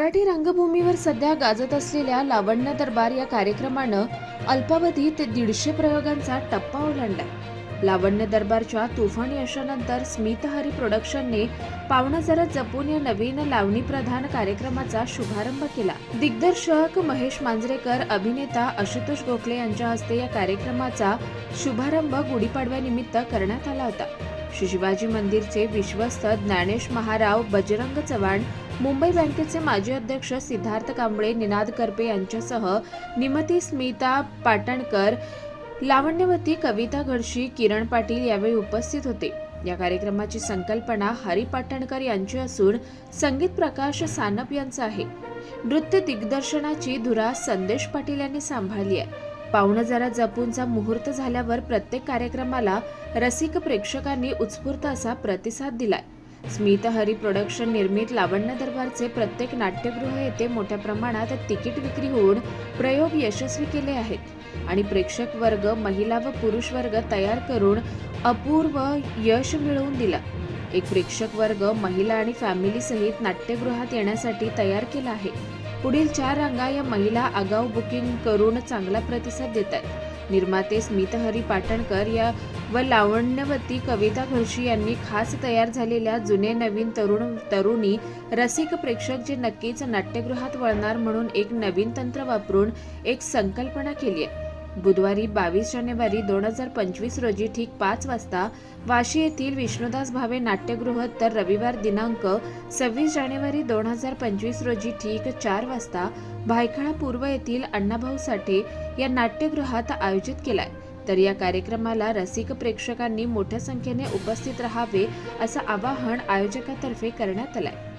मराठी रंगभूमीवर सध्या गाजत असलेल्या लावण्य दरबार या कार्यक्रमानं अल्पावधीत दीडशे प्रयोगांचा टप्पा ओलांडला लावण्य दरबारच्या तुफान यशानंतर स्मितहरी प्रोडक्शनने पावणं जरा जपून या नवीन लावणी प्रधान कार्यक्रमाचा शुभारंभ केला. दिग्दर्शक महेश मांजरेकर अभिनेता आशुतोष गोखले यांच्या हस्ते या कार्यक्रमाचा शुभारंभ गुढीपाडव्यानिमित्त करण्यात आला होता. श्री शिवाजी मंदिरचे विश्वस्त ज्ञानेश महाराव बजरंग चव्हाण मुंबई बँकेचे माजी अध्यक्ष सिद्धार्थ कांबळे निनाद करपे यांच्यासह निमती स्मिता पाटणकर लावण्यवती कविता घडशी किरण पाटील यावेळी उपस्थित होते. या कार्यक्रमाची संकल्पना हरी पाटणकर यांची असून संगीत प्रकाश सानप यांचा आहे. नृत्य दिग्दर्शनाची धुरा संदेश पाटील यांनी सांभाळली आहे. पाहुणं जरा जपूनचा मुहूर्त झाल्यावर प्रत्येक कार्यक्रमाला रसिक प्रेक्षकांनी उत्स्फूर्त असा प्रतिसाद दिलाय. स्मित हरी प्रोडक्शन निर्मित लावण्य दरबारचे प्रत्येक नाट्यगृह येथे मोठ्या प्रमाणात तिकीट विक्री होऊन प्रयोग यशस्वी केले आहेत आणि प्रेक्षक वर्ग महिला व पुरुष वर्ग तयार करून अपूर्व यश मिळवून दिला. एक प्रेक्षक वर्ग महिला आणि फॅमिली सहित नाट्यगृहात येण्यासाठी तयार केला आहे. पुढील चार रांगा या महिला आगाऊ बुकिंग करून चांगला प्रतिसाद देत आहेत. निर्माते स्मितहरी पाटणकर या व लावण्यवती कविता घोषी यांनी खास तयार झालेल्या जुने नवीन तरुण तरुणी रसिक प्रेक्षक जे नक्कीच नाट्यगृहात वळणार म्हणून एक नवीन तंत्र वापरून एक संकल्पना केली आहे. बुधवारी बावीस जानेवारी दोन हजार पंचवीस रोजी ठीक पाच वाजता वाशी येथील विष्णुदास भावे नाट्यगृह तर रविवार दिनांक सव्वीस जानेवारी दोन हजार पंचवीस रोजी ठीक चार वाजता भायखळा पूर्व येथील अण्णाभाऊ साठे या नाट्यगृहात आयोजित केलाय. तर या कार्यक्रमाला रसिक प्रेक्षकांनी मोठ्या संख्येने उपस्थित राहावे असं आवाहन आयोजकातर्फे करण्यात आलंय.